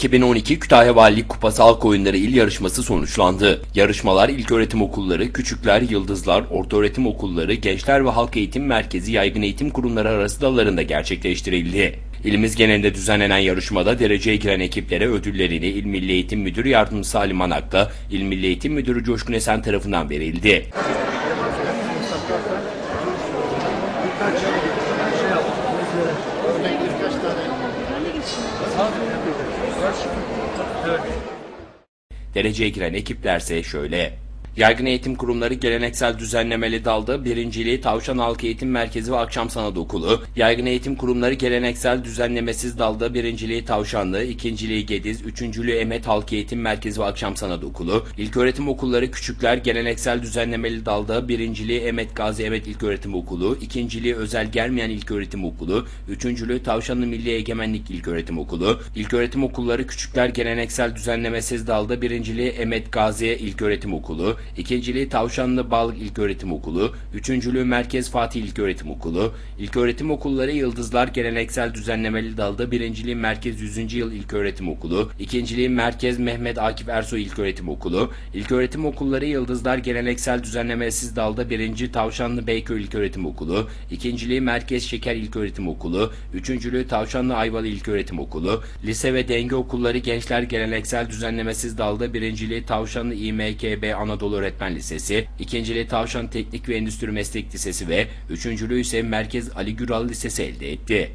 2012 Kütahya Valilik Kupası Halk Oyunları İl Yarışması sonuçlandı. Yarışmalar ilköğretim okulları, küçükler, yıldızlar, ortaöğretim okulları, gençler ve halk eğitim merkezi, yaygın eğitim kurumları arası dallarında gerçekleştirildi. İlimiz genelinde düzenlenen yarışmada dereceye giren ekiplere ödüllerini İl Milli Eğitim Müdürü Yardımcısı Halim Anak'la İl Milli Eğitim Müdürü Coşkun Esen tarafından verildi. Dereceye giren ekiplerse şöyle. Yaygın Eğitim Kurumları geleneksel düzenlemeli dalda birinciliği Tavşan Halk Eğitim Merkezi ve Akşam Sanat Okulu, Yaygın Eğitim Kurumları geleneksel düzenlemesiz dalda birinciliği Tavşanlı, ikinciliği Gediz, üçüncülüğü Emet Halk Eğitim Merkezi ve Akşam Sanat Okulu, İlköğretim Okulları Küçükler geleneksel düzenlemeli dalda birinciliği Emet Gazi Emet İlköğretim Okulu, ikinciliği Özel Germeyen İlköğretim Okulu, üçüncülüğü Tavşanlı Milli Egemenlik İlköğretim Okulu, İlköğretim Okulları Küçükler geleneksel düzenlemesiz dalda birinciliği Emet Gaziye İlköğretim Okulu, ikinciliği Tavşanlı Balık İlköğretim Okulu, üçüncülüğü Merkez Fatih İlköğretim Okulu, İlköğretim Okulları Yıldızlar geleneksel düzenlemeli dalda birinciliği Merkez 100. Yıl İlköğretim Okulu, ikinciliği Merkez Mehmet Akif Ersoy İlköğretim Okulu, İlköğretim Okulları Yıldızlar geleneksel düzenlemesiz dalda birinci Tavşanlı Beyköy İlköğretim Okulu, ikinciliği Merkez Şeker İlköğretim Okulu, üçüncülüğü Tavşanlı Ayvalı İlköğretim Okulu, lise ve denge okulları gençler geleneksel düzenlemesiz dalda birinciliği Tavşanlı İMKB Anadolu Öğretmen Lisesi, ikinciliği Tavşan Teknik ve Endüstri Meslek Lisesi ve üçüncülüğü ise Merkez Ali Güral Lisesi elde etti.